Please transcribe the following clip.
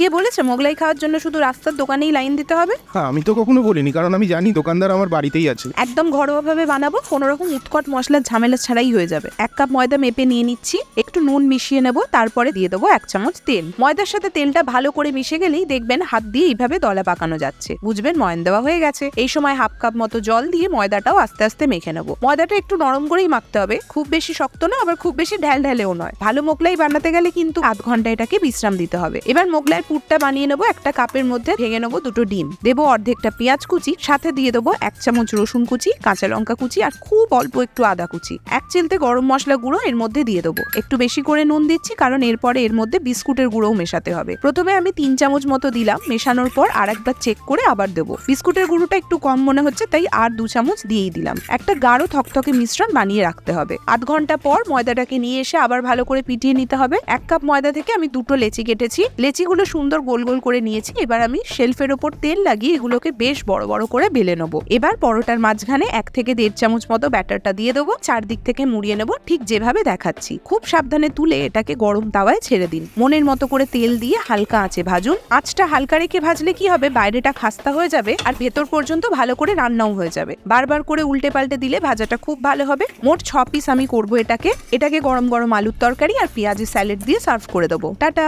কে বলেছে মোগলাই খাওয়ার জন্য শুধু রাস্তার দোকানেই লাইন দিতে হবে? হ্যাঁ আমি তো কখনো বলিনি কারণ আমি জানি দোকানদার আমার বাড়িতেই আছে। একদম ঘরোয়াভাবে বানাবো কোনো রকম উৎকট মশলার ঝামেলা ছাড়াই হয়ে যাবে। এক কাপ ময়দা মেপে নিয়ে নিচ্ছি একটু নুন মিশিয়ে নেব তারপরে দিয়ে দেবো এক চামচ তেল। ময়দার সাথে তেলটা ভালো করে মিশে গেলেই দেখবেন হাত দিয়ে এইভাবে দলা পাকানো যাচ্ছে। বুঝবেন ময়ন দেওয়া হয়ে গেছে। এই সময় হাফ কাপ মতো জল দিয়ে ময়দাটাও আস্তে আস্তে মেখে নেব। ময়দাটা একটু নরম করেই মাখতে হবে। খুব বেশি শক্ত না আবার খুব বেশি ঢ্যাল ঢ্যালেও নয়। ভালো মোগলাই বানাতে গেলে কিন্তু আধ ঘণ্টা এটাকে বিশ্রাম দিতে হবে। এবার মোগলাই পুরটা বানিয়ে নেব, একটা কাপের মধ্যে ভেঙে নেব দুটো ডিম। দেবো অর্ধেকটা পেঁয়াজ কুচি, সাথে দিয়ে দেবো এক চামচ রসুন কুচি, কাঁচা লঙ্কা কুচি আর খুব অল্প একটু আদা কুচি। এক চিলতে গরম মশলা গুঁড়ো এর মধ্যে দিয়ে দেবো। একটু বেশি করে নুন দিচ্ছি কারণ এরপরে এর মধ্যে বিস্কুটের গুঁড়োও মেশাতে হবে। প্রথমে আমি তিন চামচ মতো দিলাম, মেশানোর পর আর একবার চেক করে আবার দেবো। বিস্কুটের গুঁড়োটা একটু কম মনে হচ্ছে, তাই আর দু চামচ দিয়েই দিলাম। একটা গাঢ় থকথকে মিশ্রণ বানিয়ে রাখতে হবে। আধ ঘণ্টা পর ময়দাটাকে নিয়ে এসে আবার ভালো করে পিটিয়ে নিতে হবে। এক কাপ ময়দা থেকে আমি দুটো লেচি কেটেছি। লেচিগুলো সুন্দর গোল গোল করে নিয়েছি, এবার আমি শেলফের ওপর তেল লাগিয়ে এগুলোকে বেশ বড় বড় করে বেলে নেব। এবার পরোটার মাঝখানে এক থেকে দেড় চামচ মতো ব্যাটারটা দিয়ে দেবো, চারদিক থেকে মুড়িয়ে নেব, ঠিক যেভাবে দেখাচ্ছি। খুব সাবধানে তুলে এটাকে গরম তাওয়ায় ছেড়ে দিন। মনের মতো করে তেল দিয়ে হালকা আঁচে ভাজুন। আঁচটা হালকা রেখে ভাজলে কি হবে, বাইরেটা খাস্তা হয়ে যাবে আর ভেতর পর্যন্ত ভালো করে রান্নাও হয়ে যাবে। বারবার করে উল্টে পাল্টে দিলে ভাজাটা খুব ভালো হবে। মোট ছ পিস আমি করব এটাকে। এটাকে গরম গরম আলুর তরকারি আর পেঁয়াজের স্যালাড দিয়ে সার্ভ করে দেবো। টাটা!